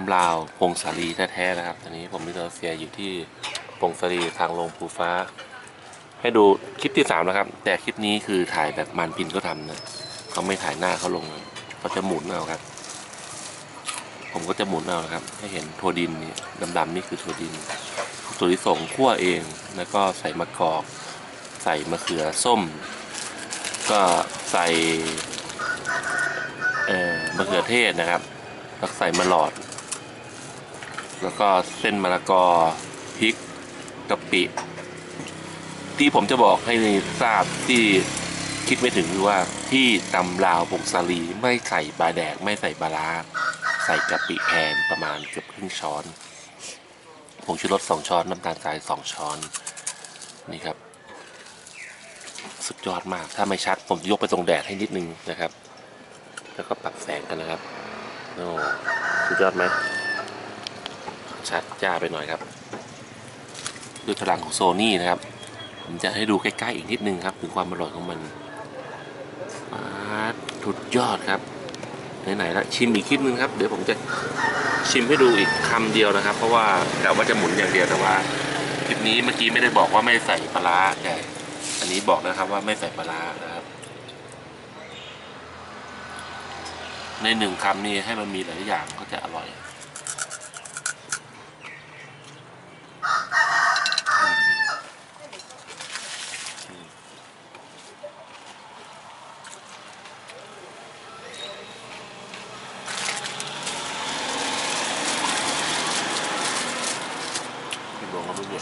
ำลาวพงศาลีแท้ๆนะครับ ตอนนี้ผมมิสเตอร์เซียอยู่ที่พงศาลีทางลงภูฟ้า ให้ดูคลิปที่สามแล้วครับ แต่คลิปนี้คือถ่ายแบบมันพินก็ทำนะเขาไม่ถ่ายหน้าเขาลงเขาจะหมุนเอาครับ ผมก็จะหมุนเอานะครับ ให้เห็นถั่วดินนี่ดำๆนี่คือถั่วดินถั่วลิสงคั่วเอง แล้วก็ใส่มะกอก ใส่มะเขือส้ม ก็ใส่เอ่อมะเขือเทศนะครับแล้วใส่มะหลอด แล้วก็เส้นมะละกอพริกกะปิ ที่ผมจะบอกให้ทราบที่คิดไม่ถึงคือว่าที่ตำลาวผงสาลีไม่ใส่ปลาแดกไม่ใส่ปลาร้าใส่กะปิแทนประมาณเกือบครึ่งช้อนผงชูรสสองช้อนน้ำตาลทรายสองช้อนนี่ครับ สุดยอดมากถ้าไม่ชัดผมจะยกไปตรงแดดให้นิดนึงนะครับ แล้วก็ปรับแสงกันนะครับโอ้สุดยอดไหม ชัดจ้าไปหน่อยครับด้วยพลังของโซนี่นะครับ ผมจะให้ดูใกล้ๆอีกนิดนึงครับถึงความอร่อยของมันมาสุดยอดครับไหนๆและชิมอีกคลิปนึงครับ เดี๋ยวผมจะชิมให้ดูอีกคำเดียวนะครับ เพราะว่าแต่ว่าจะหมุนอย่างเดียวแต่ว่าคลิปนี้เมื่อกี้ไม่ได้บอกว่าไม่ใส่ปลาร้าแต่อันนี้บอกนะครับว่าไม่ใส่ปลาร้านะครับ ในหนึ่งคำนี้ให้มันมีหลายอย่างก็จะอร่อย พี่บวงก็ไม่เบื่